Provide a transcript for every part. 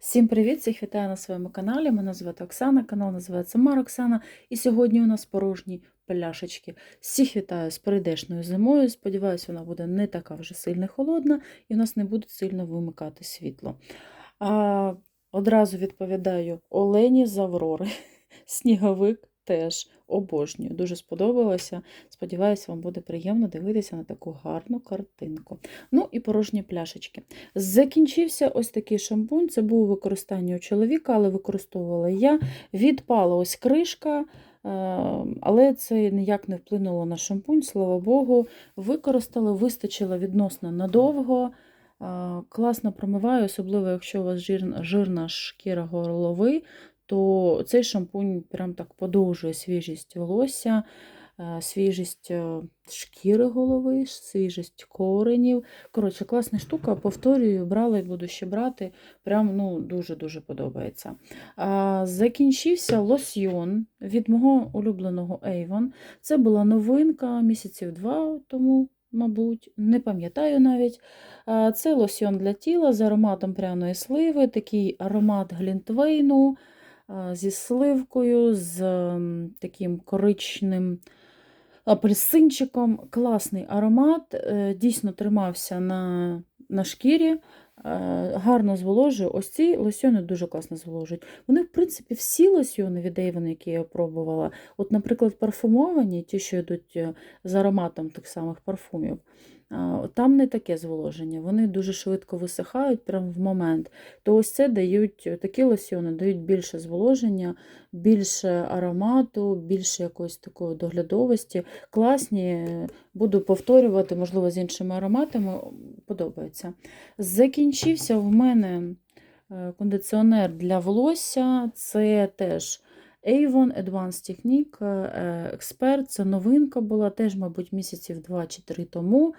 Всім привіт! Всіх вітаю на своєму каналі. Мене звати Оксана, канал називається Мар Оксана. І сьогодні у нас порожні пляшечки. Всіх вітаю з прийдешною зимою. Сподіваюся, вона буде не така вже сильно холодна і у нас не буде сильно вимикати світло. А, одразу відповідаю Олені з Аврори. Сніговик теж обожнюю. Дуже сподобалося. Сподіваюся, вам буде приємно дивитися на таку гарну картинку. Ну і порожні пляшечки. Закінчився ось такий шампунь. Це був у використанні у чоловіка, але використовувала я. Відпала ось кришка, е, але це ніяк не вплинуло на шампунь, слава Богу. Використала, вистачило відносно надовго. Е, Класно промиваю, особливо якщо у вас жирна шкіра голови, то цей шампунь прям так подовжує свіжість волосся, е, свіжість е, шкіри голови, свіжість коренів. Коротше, класна штука, повторюю, брала і буду ще брати. Прям ну, дуже-дуже подобається. Закінчився лосьйон від мого улюбленого Avon. Це була новинка місяців два тому. Мабуть, не пам'ятаю навіть. Це лосьйон для тіла з ароматом пряної сливи, такий аромат глінтвейну зі сливкою, з таким коричневим апельсинчиком. Класний аромат, е, дійсно тримався на, на шкірі, е, гарно зволожує. Ось ці лосьони дуже класно зволожують. Вони, в принципі, всі лосьони від Avon, які я пробувала, от, наприклад, парфумовані, ті, що йдуть е, з ароматом тих самих парфумів. Там не таке зволоження, вони дуже швидко висихають прямо в момент. То ось це дають такі лосьони дають більше зволоження, більше аромату, більше якоїсь такої доглядовості. Класні, буду повторювати, можливо, з іншими ароматами. Подобається. Закінчився в мене е, кондиціонер для волосся. Це теж Avon Advanced Technique е, Expert. Це новинка була теж, мабуть, місяців 2 чи 3 тому.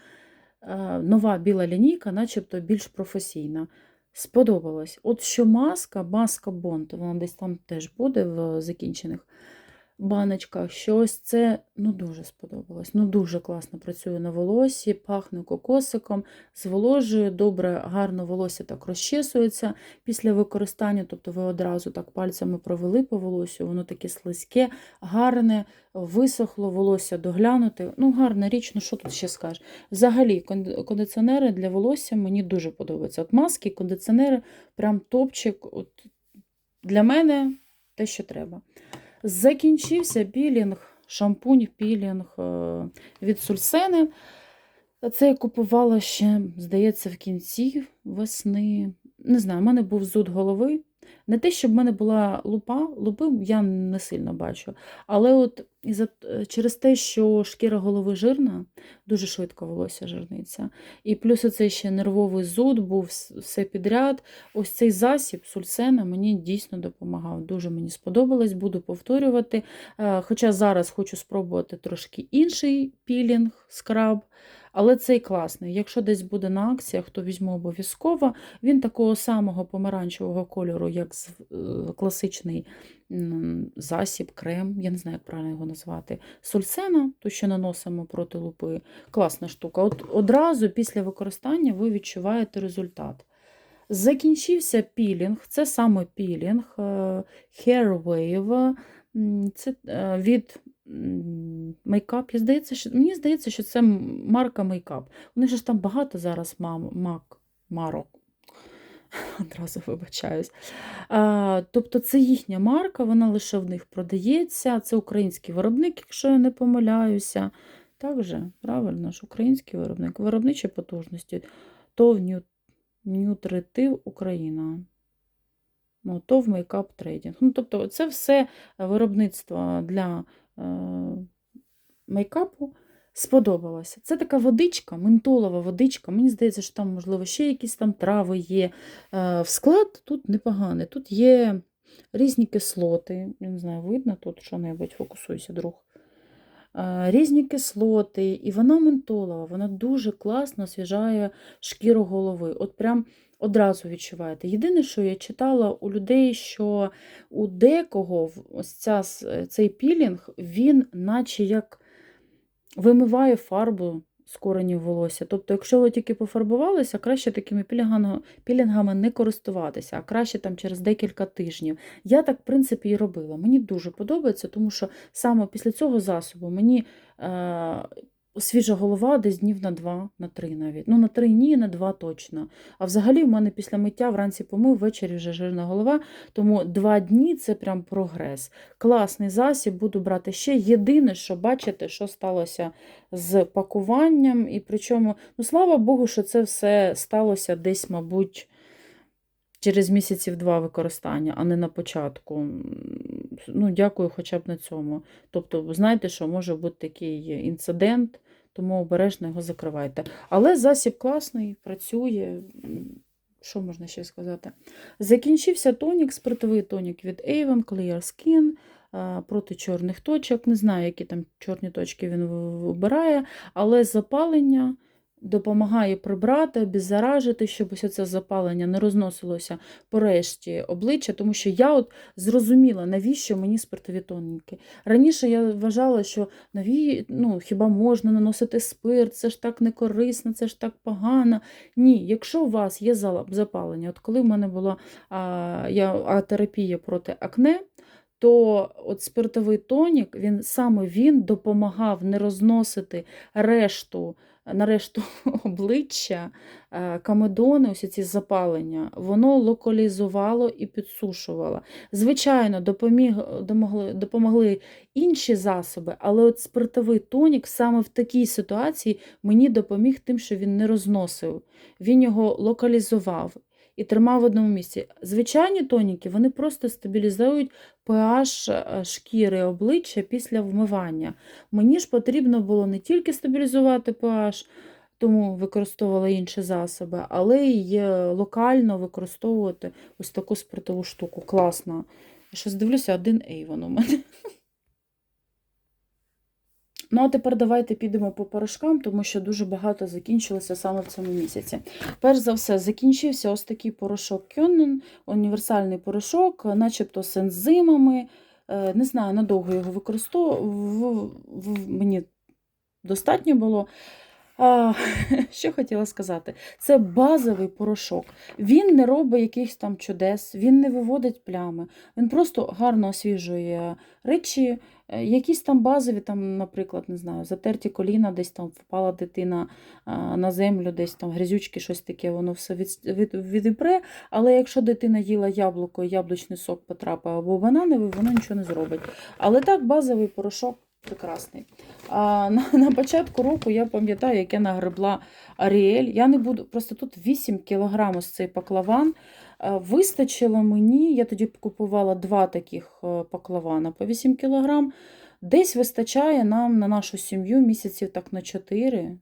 Е, Нова біла лінійка, начебто більш професійна. Сподобалось. От що маска, маска Бонд, вона десь там теж буде в закінчених баночках. Що ось це ну, дуже сподобалось. Ну, дуже класно працює на волосі, пахне кокосиком, зволожує, добре, гарно волосся так розчесується після використання. Тобто ви одразу так пальцями провели по волосю, воно таке слизьке, гарне, висохло, волосся доглянути. Ну, гарна річ, ну що тут ще скажеш? Взагалі, кондиціонери для волосся мені дуже подобаються. От маски, кондиціонери, прям топчик. От для мене те, що треба. Закінчився пілінг, шампунь, пілінг е, від Сульсени. Це я купувала ще, здається, в кінці весни. Не знаю, в мене був зуд голови. Не те, щоб в мене була лупа, лупи я не сильно бачу. Але от через те, що шкіра голови жирна, дуже швидко волосся жирниться. І плюс оцей ще нервовий зуд був все підряд. Ось цей засіб сульсена мені дійсно допомагав. Дуже мені сподобалось, буду повторювати. Е, Хоча зараз хочу спробувати трошки інший пілінг, скраб. Але цей класний. Якщо десь буде на акціях, то візьму обов'язково. Він такого самого помаранчевого кольору, як е, класичний засіб, крем, я не знаю, як правильно його назвати. Сульсена, то що наносимо проти лупи. Класна штука. От одразу після використання ви відчуваєте результат. Закінчився пілінг, це саме пілінг е, Hair Wave. Це е, від м, Makeup. Я здається, що, мені здається, що це марка Makeup. У них ж там багато зараз мам, мак, марок. Одразу вибачаюсь. А, тобто це їхня марка, вона лише в них продається. Це український виробник, якщо я не помиляюся. Так же, правильно ж, український виробник. Виробничі потужності. ТОВ Нютритив Україна. Ну, ТОВ Мейкап Трейдинг. Ну, тобто, це все виробництво для е, мейкапу сподобалося. Це така водичка, ментолова водичка. Мені здається, що там, можливо, ще якісь там трави є. Е, в склад тут непоганий. Тут є різні кислоти. Я не знаю, видно тут що-небудь, фокусуйся, друг. Е, Різні кислоти, і вона ментолова, вона дуже класно освіжає шкіру голови. От прям одразу відчуваєте. Єдине, що я читала у людей, що у декого ось ця, цей пілінг, він наче як вимиває фарбу з коренів волосся. Тобто, якщо ви тільки пофарбувалися, краще такими пілінгами не користуватися, а краще там через декілька тижнів. Я так, в принципі, і робила. Мені дуже подобається, тому що саме після цього засобу мені е, свіжа голова десь днів на два, на три навіть. Ну, на три ні, на два точно. А взагалі в мене після миття вранці помив, ввечері вже жирна голова, тому два дні це прям прогрес. Класний засіб, буду брати ще. Єдине, що бачите, що сталося з пакуванням, і причому, ну слава Богу, що це все сталося десь, мабуть, через місяців два використання, а не на початку. Ну, дякую хоча б на цьому. Тобто, ви знаєте, що може бути такий інцидент, тому обережно його закривайте. Але засіб класний, працює. Що можна ще сказати? Закінчився тонік, спиртовий тонік від Avon Clear Skin проти чорних точок. Не знаю, які там чорні точки він вибирає, але запалення допомагає прибрати, обеззаражити, щоб ось це запалення не розносилося по решті обличчя, тому що я от зрозуміла, навіщо мені спиртові тоніки. Раніше я вважала, що наві... ну, хіба можна наносити спирт, це ж так не корисно, це ж так погано. Ні, якщо у вас є запалення, от коли в мене була а, я, а, терапія проти акне, то от спиртовий тонік, він саме він допомагав не розносити решту, на решту обличчя, е, камедони, ось ці запалення, воно локалізувало і підсушувало. Звичайно, допоміг, домогли, допомогли інші засоби, але от спиртовий тонік саме в такій ситуації мені допоміг тим, що він не розносив. Він його локалізував і тримав в одному місці. Звичайні тоніки вони просто стабілізують pH е, шкіри обличчя після вмивання. Мені ж потрібно було не тільки стабілізувати pH, тому використовувала інші засоби, але й е, локально використовувати ось таку спиртову штуку. Класно. Я щось дивлюся, один Avon у мене. Ну, а тепер давайте підемо по порошкам, тому що дуже багато закінчилося саме в цьому місяці. Перш за все, закінчився ось такий порошок Кьонен, універсальний порошок, начебто з ензимами. Е, Не знаю, надовго його використовував. Мені достатньо було. А, що хотіла сказати? Це базовий порошок. Він не робить якихось там чудес, він не виводить плями, він просто гарно освіжує речі, е, якісь там базові, там, наприклад, не знаю, затерті коліна, десь там впала дитина на землю, десь там грязючки, щось таке, воно все від, від, відіпре. Але якщо дитина їла яблуко, яблучний сок потрапив або банановий, воно нічого не зробить. Але так, базовий порошок прекрасний. А, на, на початку року я пам'ятаю, як я нагребла Аріель. Я не буду, просто тут 8 кг ось цей паклаван. А, Вистачило мені, я тоді купувала два таких е, паклавана по 8 кг. Десь вистачає нам на нашу сім'ю місяців так на 4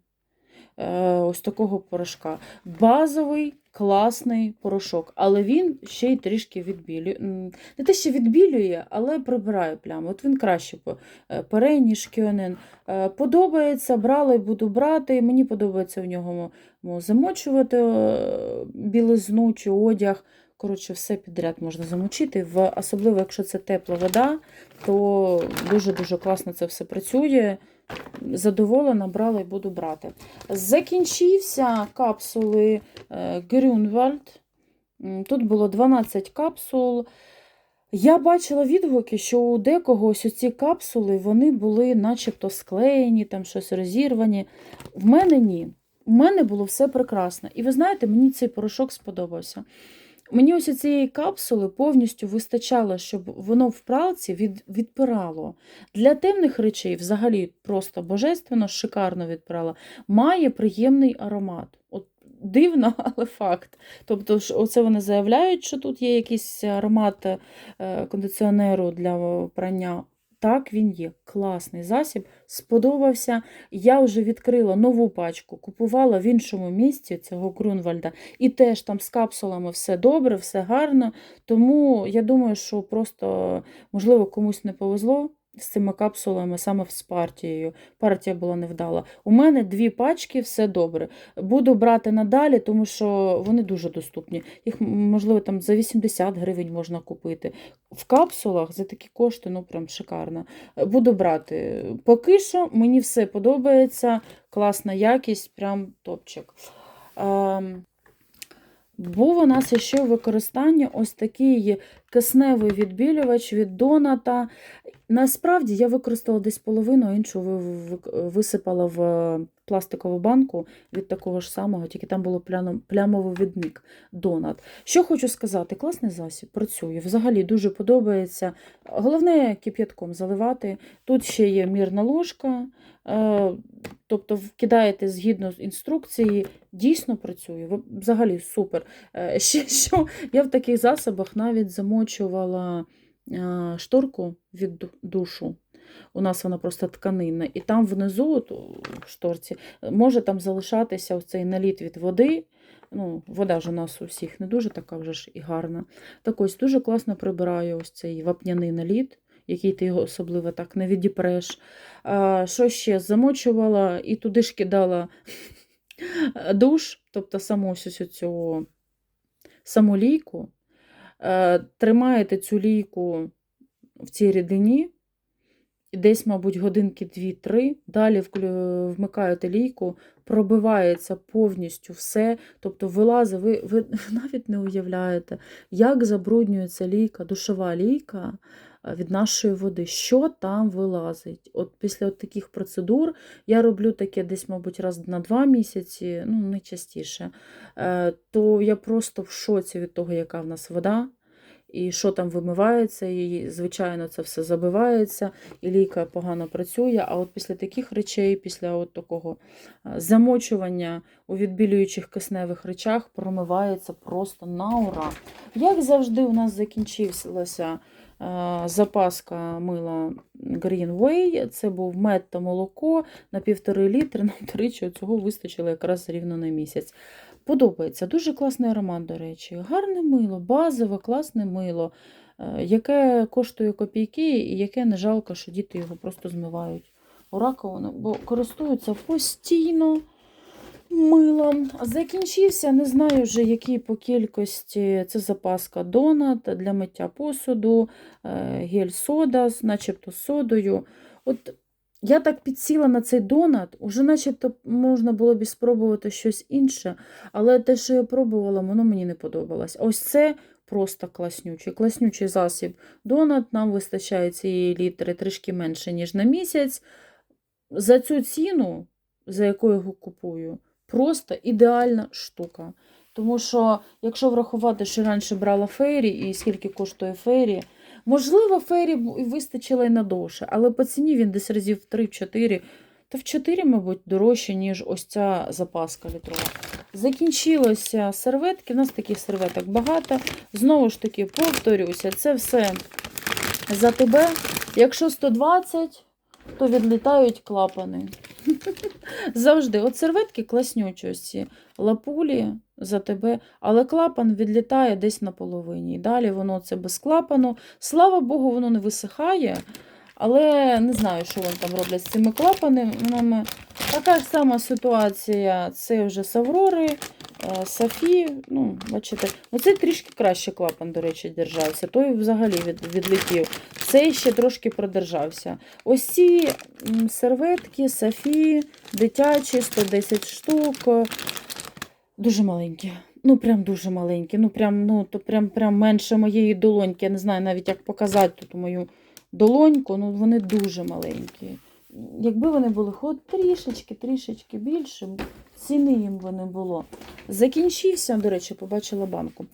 ось такого порошка. Базовий, класний порошок, але він ще й трішки відбілює. Не те, що відбілює, але прибирає плями. От він краще е, пере, ніж кьонен. Е, Подобається, брала і буду брати. Мені подобається в нього замочувати е, білизну чи одяг. Коротше, все підряд можна замочити. В, особливо, якщо це тепла вода, то дуже-дуже класно це все працює. Задоволена, брала і буду брати. Закінчився капсули е, Грюнвальд. Тут було 12 капсул. Я бачила відгуки, що у декого ось ці капсули вони були начебто склеєні, там щось розірвані. В мене ні. У мене було все прекрасно. І ви знаєте, мені цей порошок сподобався. Мені ось цієї капсули повністю вистачало, щоб воно в пралці від, відпирало. Для темних речей взагалі просто божественно, шикарно відпирало. Має приємний аромат. От Дивно, але факт. Тобто, оце вони заявляють, що тут є якийсь аромат е, кондиціонеру для прання. Так, він є. Класний засіб, сподобався. Я вже відкрила нову пачку, купувала в іншому місці цього Грунвальда, і теж там з капсулами все добре, все гарно. Тому я думаю, що просто, можливо, комусь не повезло. З цими капсулами саме з партією. Партія була невдала. У мене дві пачки, все добре. Буду брати надалі, тому що вони дуже доступні. Їх, можливо, там за 80 гривень можна купити. В капсулах за такі кошти, ну прям шикарно. Буду брати. Поки що мені все подобається, класна якість, прям топчик. Ем, був у нас ще в використанні ось такий кисневий відбілювач від Доната. Насправді я використала десь половину, іншу ви- ви- висипала в пластикову банку від такого ж самого, тільки там було відмік Донат. Що хочу сказати, класний засіб, працює. Взагалі дуже подобається. Головне кип'ятком заливати. Тут ще є мірна ложка. е, Тобто вкидаєте згідно з інструкції, дійсно працює. Взагалі супер. Е, Ще що я в таких засобах навіть замочувала шторку від душу. У нас вона просто тканинна, і там внизу, от, в шторці, може там залишатися цей наліт від води. Ну, вода ж у нас у всіх не дуже така вже ж і гарна. Так ось дуже класно прибирає ось цей вапняний наліт, який ти його особливо так не відіпреш. А, що ще? Замочувала і туди ж кидала душ, тобто саму ось цю саму. Е, Тримаєте цю лійку в цій рідині, десь, мабуть, годинки 2-3. Далі вмикаєте лійку, пробивається повністю все, тобто вилазить, ви, ви навіть не уявляєте, як забруднюється лійка, душова лійка від нашої води, що там вилазить. От після от таких процедур я роблю таке десь, мабуть, раз на два місяці, ну не е, то я просто в шоці від того, яка в нас вода. І що там вимивається, і, звичайно, це все забивається, і лійка погано працює. А от після таких речей, після от такого е, замочування у відбілюючих кисневих речах промивається просто на ура. Як завжди, у нас закінчилася е, запаска мила Greenway. Це був мед та молоко на півтори літри. Нам, до речі, цього вистачило якраз рівно на місяць. Подобається. Дуже класний аромат, до речі. Гарне мило, базове, класне мило, е, яке коштує копійки і яке не жалко, що діти його просто змивають у раковину, бо користуються постійно милом. Закінчився, не знаю вже, який по кількості. Це запаска Донат для миття посуду, е, гель-сода, начебто содою. От я так підсіла на цей донат, уже начебто можна було б спробувати щось інше, але те, що я пробувала, воно мені не подобалось. Ось це просто класнючий. Класнючий засіб донат. Нам вистачає цієї літри трішки менше, ніж на місяць. За цю ціну, за яку я його купую, просто ідеальна штука. Тому що, якщо врахувати, що раніше брала фейрі і скільки коштує фейрі, можливо, фейрі вистачило і на довше, але по ціні він десь разів в 3-4, та в 4, мабуть, дорожче, ніж ось ця запаска літрова. Закінчилося серветки, у нас таких серветок багато. Знову ж таки, повторюся, це все за тебе. Якщо 120, то відлітають клапани. Завжди. От серветки ці лапулі за тебе, але клапан відлітає десь на половині. І далі воно це без клапану. Слава Богу, воно не висихає. Але не знаю, що вони там роблять з цими клапанами. Така ж сама ситуація. Це вже з Аврори, е, Софі. Ну, бачите, оцей трішки краще клапан, до речі, держався. Той взагалі від, відлетів. Цей ще трошки продержався. Ось ці серветки, Софі, дитячі, 110 штук. е, Дуже маленькі. Ну, прям дуже маленькі. Ну, прям, ну, то прям, прям менше моєї долоньки. Я не знаю навіть, як показати тут мою долоньку. Ну, вони дуже маленькі. Якби вони були хоч трішечки, трішечки більше, ціни їм не було. Закінчився, до речі, побачила банку.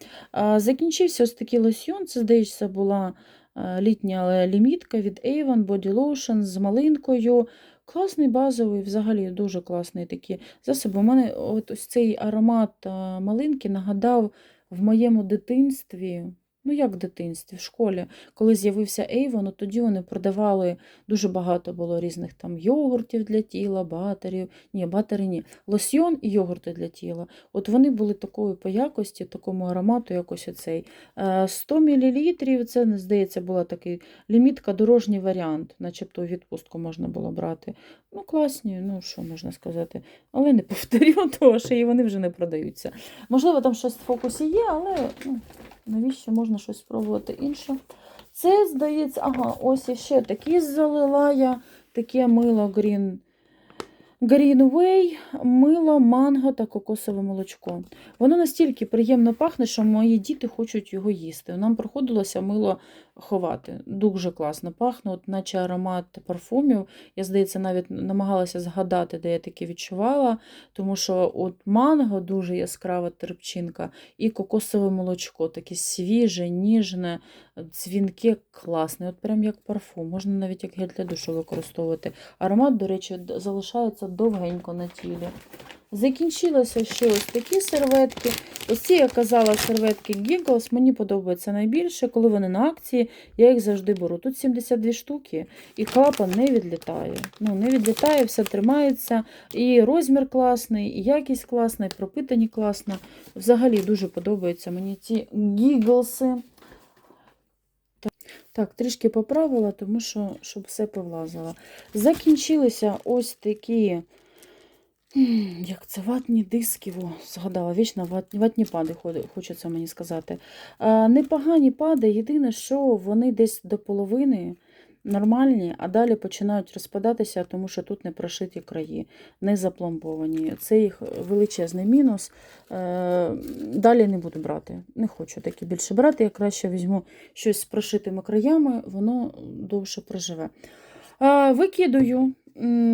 Закінчився ось такий лосьйон. Це, здається, була літня лімітка від Avon Body Lotion з малинкою. Класний базовий, взагалі дуже класний такий засіб. У мене от ось цей аромат малинки нагадав в моєму дитинстві Ну, як в дитинстві, в школі. Коли з'явився Avon, от тоді вони продавали дуже багато було різних там йогуртів для тіла, батерів. Ні, батери ні. Лосьйон і йогурти для тіла. От вони були такої по якості, такому аромату, якось оцей. Е, 100 мл, це, здається, була такий лімітка, дорожній варіант, начебто відпустку можна було брати. Ну, класні, ну що можна сказати. Але не повторю, того, що і вони вже не продаються. Можливо, там щось в фокусі є, але ну, навіщо можна щось спробувати інше. Це, здається, ага, ось іще такі залила я, таке мило Green, Greenway, мило, манго та кокосове молочко. Воно настільки приємно пахне, що мої діти хочуть його їсти. Нам приходилося мило ховати. Дуже класно пахне, от наче аромат парфумів. Я, здається, навіть намагалася згадати, де я таке відчувала, тому що от манго дуже яскрава терпчинка, і кокосове молочко, таке свіже, ніжне, дзвінке, класне, от прям як парфум. Можна навіть як гель для душу використовувати. Аромат, до речі, залишається довгенько на тілі. Закінчилося ще ось такі серветки. Ось ці, я казала, серветки Giggles мені подобаються найбільше, коли вони на акції, я їх завжди беру. Тут 72 штуки, і клапан не відлітає. Ну, не відлітає, все тримається. І розмір класний, і якість класна, і пропитані класно. Взагалі дуже подобаються мені ці Giggles. Так, трішки поправила, тому що щоб все повлазило. Закінчилися ось такі. Як це ватні диски, во, згадала, вічно ватні, ватні пади, хочеться мені сказати. А, непогані пади, єдине, що вони десь до половини нормальні, а далі починають розпадатися, тому що тут не прошиті краї, не запломбовані. Це їх величезний мінус. Е, далі не буду брати. Не хочу такі більше брати. Я краще візьму щось з прошитими краями, воно довше проживе. Викидаю,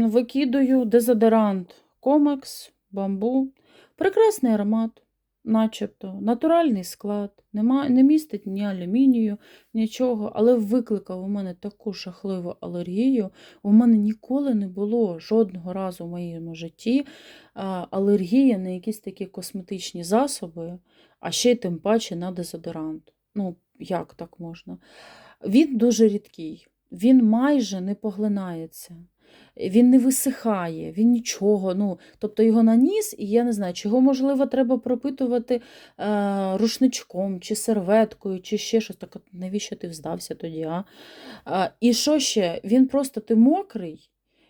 викидаю дезодорант Комекс, бамбу. Прекрасний аромат, начебто, натуральний склад, нема, не містить ні алюмінію, нічого, але викликав у мене таку жахливу алергію. У мене ніколи не було жодного разу в моєму житті алергії на якісь такі косметичні засоби, а ще й тим паче на дезодорант. Ну, як так можна? Він дуже рідкий, він майже не поглинається. Він не висихає, він нічого. Ну, тобто його наніс, і я не знаю, чого, можливо, треба пропитувати е, рушничком, чи серветкою, чи ще щось. Так, навіщо ти вздався тоді? а? Е, і що ще? Він просто ти мокрий,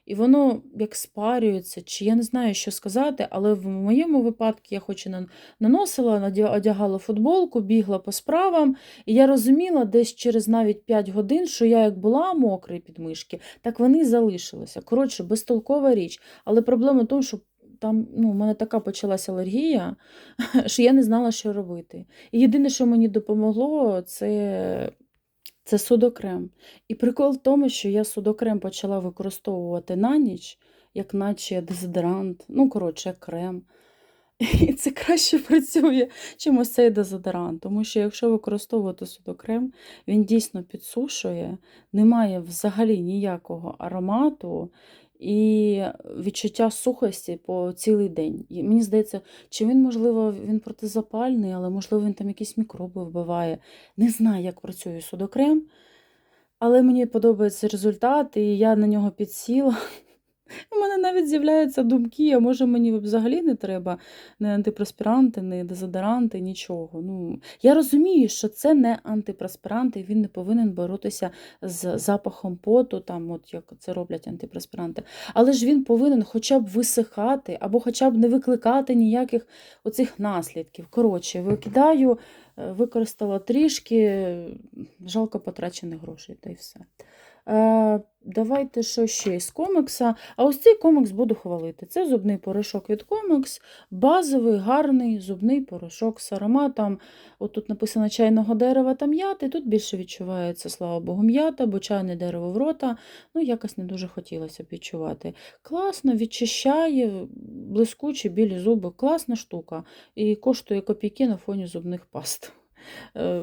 і воно як спарюється, чи я не знаю, що сказати, але в моєму випадку я хоч і наносила, одягала футболку, бігла по справам, і я розуміла десь через навіть 5 годин, що я як була мокрий під мишки, так вони залишилися. Коротше, безтолкова річ. Але проблема в тому, що там ну, у мене така почалася алергія, що я не знала, що робити. І єдине, що мені допомогло, це, це судокрем. І прикол в тому, що я судокрем почала використовувати на ніч, як наче дезодорант, ну, коротше, крем. І це краще працює, чим ось цей дезодорант. Тому що якщо використовувати судокрем, він дійсно підсушує, немає взагалі ніякого аромату і відчуття сухості по цілий день. І мені здається, чи він, можливо, він протизапальний, але можливо він там якісь мікроби вбиває. Не знаю, як працює судокрем, але мені подобається результат, і я на нього підсіла. У мене навіть з'являються думки, а може мені взагалі не треба ні антипроспіранти, ні дезодоранти, нічого. Ну, я розумію, що це не антипроспіранти, і він не повинен боротися з запахом поту, там, от як це роблять антипроспіранти. Але ж він повинен хоча б висихати, або хоча б не викликати ніяких оцих наслідків. Коротше, викидаю, е, використала трішки, жалко потрачених грошей, та й все. Е, давайте що ще з комікса. А ось цей комікс буду хвалити. Це зубний порошок від комікс, базовий, гарний зубний порошок з ароматом. От тут написано чайного дерева та м'яти. Тут більше відчувається, слава Богу, м'ята, бо чайне дерево в рота. Ну, якось не дуже хотілося б відчувати. Класно, відчищає, блискучі білі зуби. Класна штука. І коштує копійки на фоні зубних паст. Е,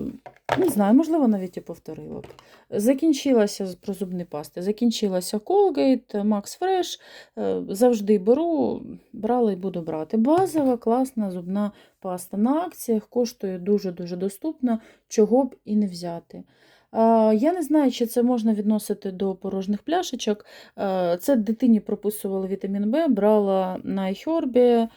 Не знаю, можливо, навіть і повторила б. Закінчилася про зубні пасти. Закінчилася Colgate, Max Fresh. Е, Завжди беру, брала і буду брати. Базова, класна зубна паста на акціях, коштує дуже-дуже доступно, чого б і не взяти. Я не знаю, чи це можна відносити до порожніх пляшечок. Е, Це дитині прописували вітамін Б, брала на iHerb.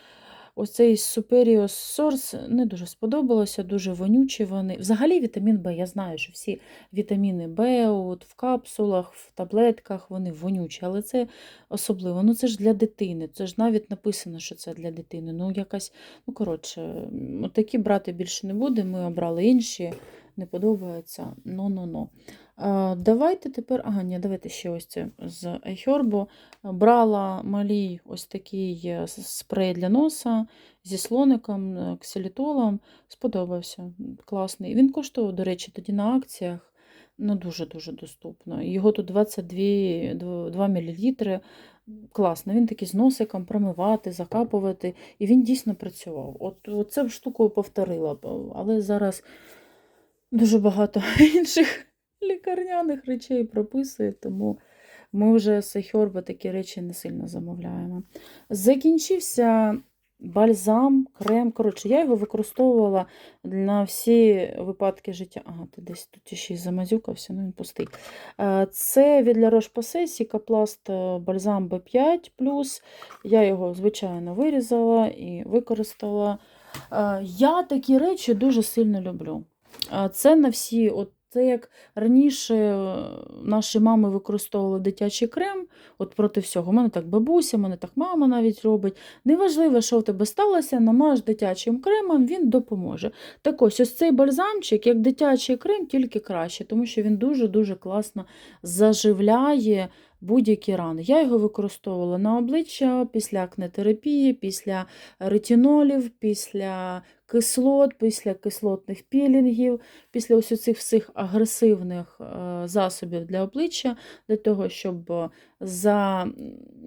Ось цей Superior Source не дуже сподобалося, дуже вонючі вони. Взагалі вітамін Б, я знаю, що всі вітаміни Б от в капсулах, в таблетках, вони вонючі, але це особливо. Ну це ж для дитини. Це ж навіть написано, що це для дитини. Ну, якась, ну коротше, такі брати більше не будемо. Ми обрали інші, не подобається. Ну-ну-ну. А, Давайте тепер, ага, ні, давайте ще ось це з iHerb. Брала малій ось такий е, спрей для носа зі слоником, е, ксилітолом. Сподобався. Класний. Він коштував, до речі, тоді на акціях. Ну, дуже-дуже доступно. Його тут 22 дв- 2 мл. Класно. Він такий з носиком промивати, закапувати. І він дійсно працював. От, от це б штуку повторила але зараз дуже багато інших лікарняних речей прописує, тому ми вже з Хьорба такі речі не сильно замовляємо. Закінчився бальзам, крем. Коротше, я його використовувала на всі випадки життя. Ага, ти десь тут ще й замазюкався, ну він пустий. Е, Це від La Roche-Posay Сікапласт бальзам B5. Я його, звичайно, вирізала і використала. Е, Я такі речі дуже сильно люблю. Це на всі, от це як раніше е, наші мами використовували дитячий крем, от проти всього. У мене так бабуся, у мене так мама навіть робить. Неважливо, що в тебе сталося, намаж дитячим кремом, він допоможе. Так ось, ось цей бальзамчик, як дитячий крем, тільки краще, тому що він дуже-дуже класно заживляє будь-які рани. Я його використовувала на обличчя після акнетерапії, після ретинолів, після кислот, після кислотних пілінгів, після ось цих всіх агресивних е, засобів для обличчя, для того, щоб е, за...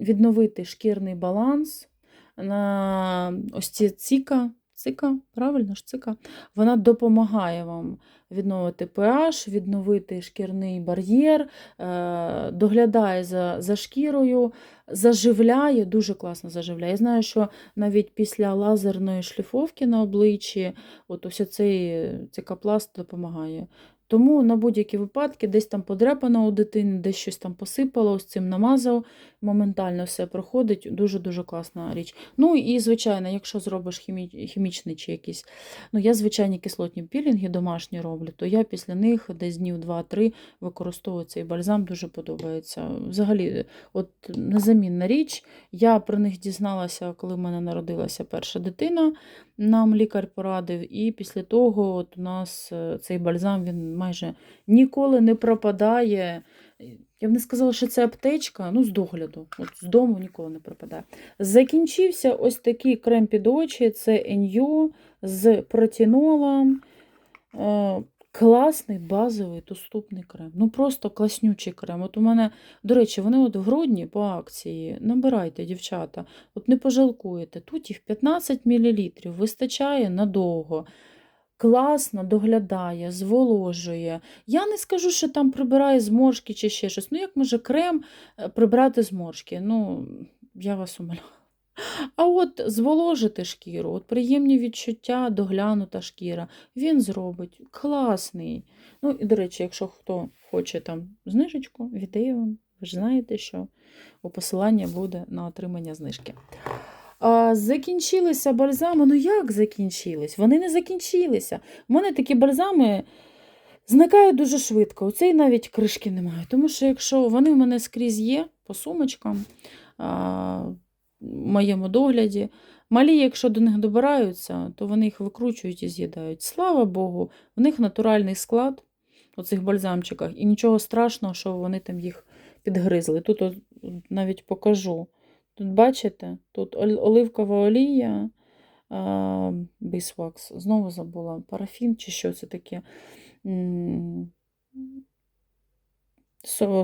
відновити шкірний баланс на ось ці ціка. Цика, правильно ж цика, вона допомагає вам відновити pH, відновити шкірний бар'єр, е, доглядає за, за шкірою, заживляє, дуже класно заживляє. Я знаю, що навіть після лазерної шліфовки на обличчі от ось цей цикапласт допомагає. Тому на будь-які випадки десь там подряпано у дитини, десь щось там посипало, ось цим намазав, моментально все проходить. Дуже-дуже класна річ. Ну і, звичайно, якщо зробиш хімі... хімічний чи якийсь, ну я звичайні кислотні пілінги домашні роблю, то я після них десь днів 2-3 використовую цей бальзам, дуже подобається. Взагалі, от незамінна річ. Я про них дізналася, коли в мене народилася перша дитина. Нам лікар порадив, і після того от у нас е, цей бальзам він майже ніколи не пропадає. Я б не сказала, що це аптечка, ну, з догляду. От з дому ніколи не пропадає. Закінчився ось такий крем під очі, це Енью з протінолом. Класний базовий доступний крем. Ну просто класнючий крем. От у мене, до речі, вони от в грудні по акції. Набирайте, дівчата, от не пожалкуєте. Тут їх 15 мл, вистачає надовго. Класно доглядає, зволожує. Я не скажу, що там прибирає зморшки чи ще щось. Ну, як може крем е, прибрати зморшки? Ну, я вас умоляю. А от зволожити шкіру, от приємні відчуття, доглянута шкіра, він зробить класний. Ну, і, до речі, якщо хто хоче там знижечку, віддаю вам, ви ж знаєте, що у посилання буде на отримання знижки. А, закінчилися бальзами. Ну як закінчились? Вони не закінчилися. У мене такі бальзами зникають дуже швидко. Оцей навіть кришки немає. Тому що якщо вони в мене скрізь є по сумочкам, моєму догляді. Малі, якщо до них добираються, то вони їх викручують і з'їдають. Слава Богу, в них натуральний склад у цих бальзамчиках, і нічого страшного, що вони там їх підгризли. Тут навіть покажу. Тут бачите, тут оливкова олія, бейсвакс, знову забула, парафін чи що це таке.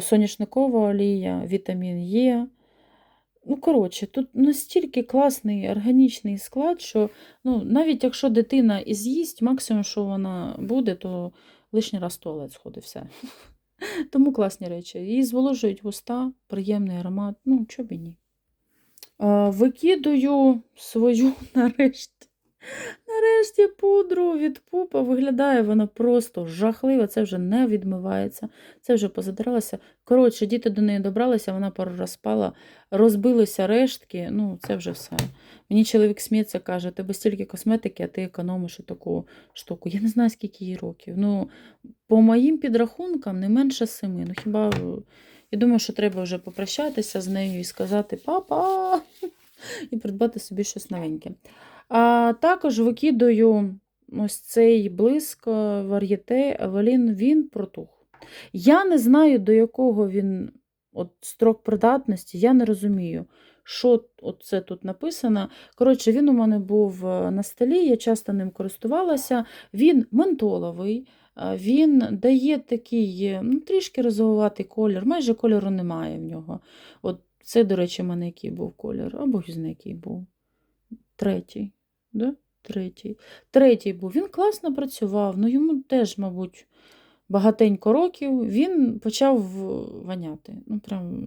Соняшникова олія, вітамін Е. Ну, коротше, тут настільки класний органічний склад, що ну, навіть якщо дитина і з'їсть, максимум, що вона буде, то лишній раз туалет сходить, все. Тому класні речі. Її зволожують вуста, приємний аромат. Ну, чого б і ні. Викидую свою нарешті. Нарешті пудру від пупа виглядає вона просто жахливо. Це вже не відмивається, це вже позадиралося. Коротше, діти до неї добралися, вона спала, розбилися рештки. Ну, це вже все. Мені чоловік сміється, каже, тебе стільки косметики, а ти економиш таку штуку. Я не знаю, скільки їй років. Ну, по моїм підрахункам не менше семи. Ну хіба я думаю, що треба вже попрощатися з нею і сказати папа і придбати собі щось новеньке. А також викидаю ось цей блиск е, вар'єте Евелін, він протух. Я не знаю, до якого він от, строк придатності, я не розумію, що це тут написано. Коротше, він у мене був е, на столі, я часто ним користувалася. Він ментоловий, е, він дає такий ну, трішки розовуватий колір, майже кольору немає в нього. От це, до речі, в мене який був колір, або який був. Третій. Да? Третій. Третій був. Він класно працював, ну йому теж, мабуть, багатенько років. Він почав воняти. Ну, прям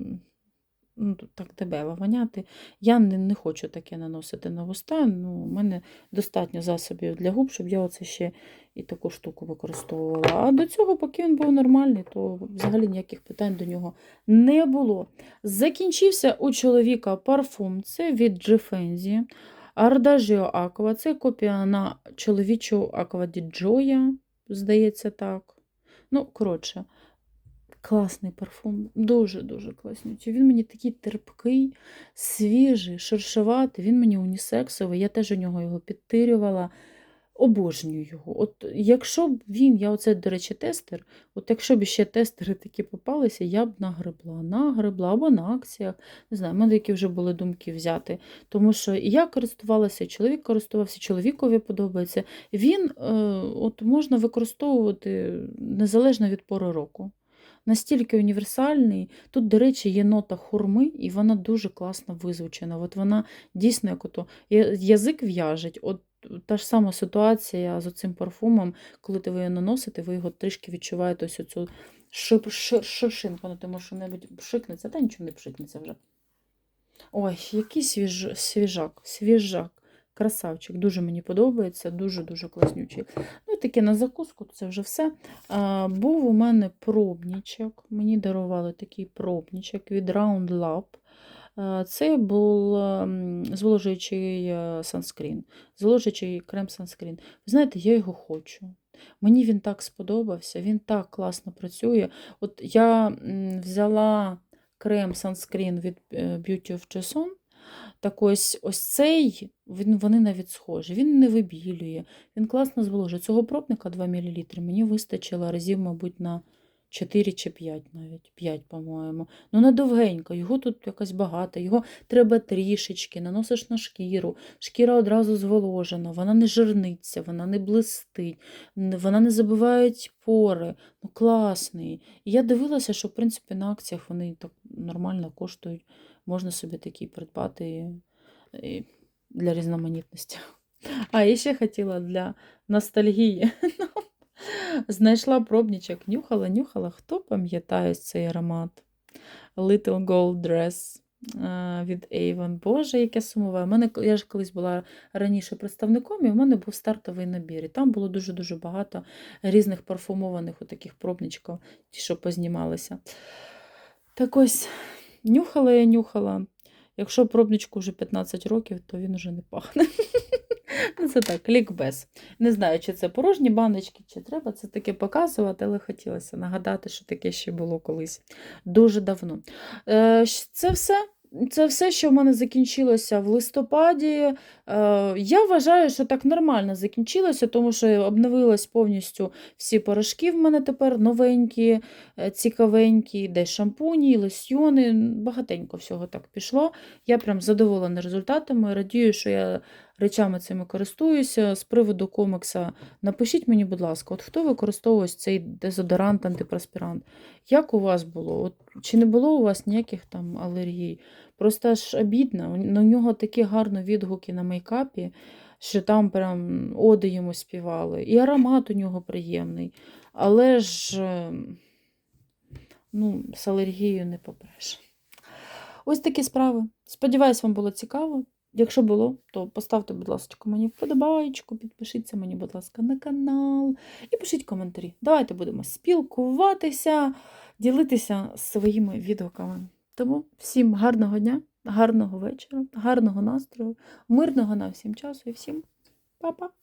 ну, так дебело воняти. Я не, не хочу таке наносити на вуста. Ну, у мене достатньо засобів для губ, щоб я оце ще і таку штуку використовувала. А до цього, поки він був нормальний, то взагалі ніяких питань до нього не було. Закінчився у чоловіка парфум. Це від Джефензі. Ардажіо Аква це копія на чоловічу Аква Діджоя, здається, так. Ну, коротше, класний парфум, дуже-дуже класний. Він мені такий терпкий, свіжий, шершаватий, він мені унісексовий, я теж у нього його підтирювала. Обожнюю його. От Якщо б він, я оце, до речі, тестер, от якщо б ще тестери такі попалися, я б нагребла, нагребла або на акціях. Не знаю, в мене які вже були думки взяти. Тому що я користувалася, і чоловік користувався, чоловікові подобається. Він е, от можна використовувати незалежно від пори року. Настільки універсальний. Тут, до речі, є нота хурми, і вона дуже класно визвучена. От вона дійсно як ото язик в'яжеть. От та ж сама ситуація з цим парфумом, коли ти ви його наносите, ви його трішки відчуваєте ось оцю шип, шир, ширшинку, ну тому що небудь пшикнеться, та нічого не пшикнеться вже. Ой, який свіж, свіжак, свіжак. Красавчик, дуже мені подобається, дуже-дуже класнючий. Ну і таке на закуску, це вже все. А, Був у мене пробнічок. Мені дарували такий пробнічок від Round Lab. Це був зволожуючий санскрін, зволожуючий крем санскрін. Ви знаєте, я його хочу. Мені він так сподобався, він так класно працює. От Я взяла крем санскрін від е, Beauty of Jason. Так ось ось цей, він, вони навіть схожі, він не вибілює, він класно зволожує. Цього пробника 2 мл мені вистачило разів, мабуть, на 4 чи 5 навіть, 5, по-моєму. Ну, не довгенько, його тут якось багато, його треба трішечки, наносиш на шкіру, шкіра одразу зволожена, вона не жирниться, вона не блистить, вона не забиває пори. Ну, класний. І я дивилася, що, в принципі, на акціях вони так нормально коштують. Можна собі такий придбати для різноманітності. А, і ще хотіла для ностальгії. Знайшла пробничок, нюхала, нюхала. Хто пам'ятає цей аромат? Little Gold Dress від Avon. Боже, яке сумове. Мене, Я ж колись була раніше представником, і в мене був стартовий набір. І там було дуже-дуже багато різних парфумованих таких пробничків, ті, що познімалися. Так ось, нюхала я нюхала. Якщо пробничку вже 15 років, то він вже не пахне. Ну, Це так, лікбез. Не знаю, чи це порожні баночки, чи треба це таке показувати, але хотілося нагадати, що таке ще було колись дуже давно. Е, це все. Це все, що в мене закінчилося в листопаді. Е, я вважаю, що так нормально закінчилося, тому що обновилось повністю всі порошки в мене тепер новенькі, е, цікавенькі, де шампуні, лосьйони. Багатенько всього так пішло. Я прям задоволена результатами. Радію, що я речами цими користуюся. З приводу комікса, напишіть мені, будь ласка, от хто використовує цей дезодорант, антипреспірант? Як у вас було? От, Чи не було у вас ніяких там алергій? Просто аж обідно, у нього такі гарні відгуки на мейкапі, що там прям оди йому співали. І аромат у нього приємний. Але ж е, ну, з алергією не попреш. Ось такі справи. Сподіваюсь, вам було цікаво. Якщо було, то поставте, будь ласка, мені вподобайку, підпишіться мені, будь ласка, на канал і пишіть коментарі. Давайте будемо спілкуватися, ділитися своїми відгуками. Тому всім гарного дня, гарного вечора, гарного настрою, мирного на всім часу і всім па-па!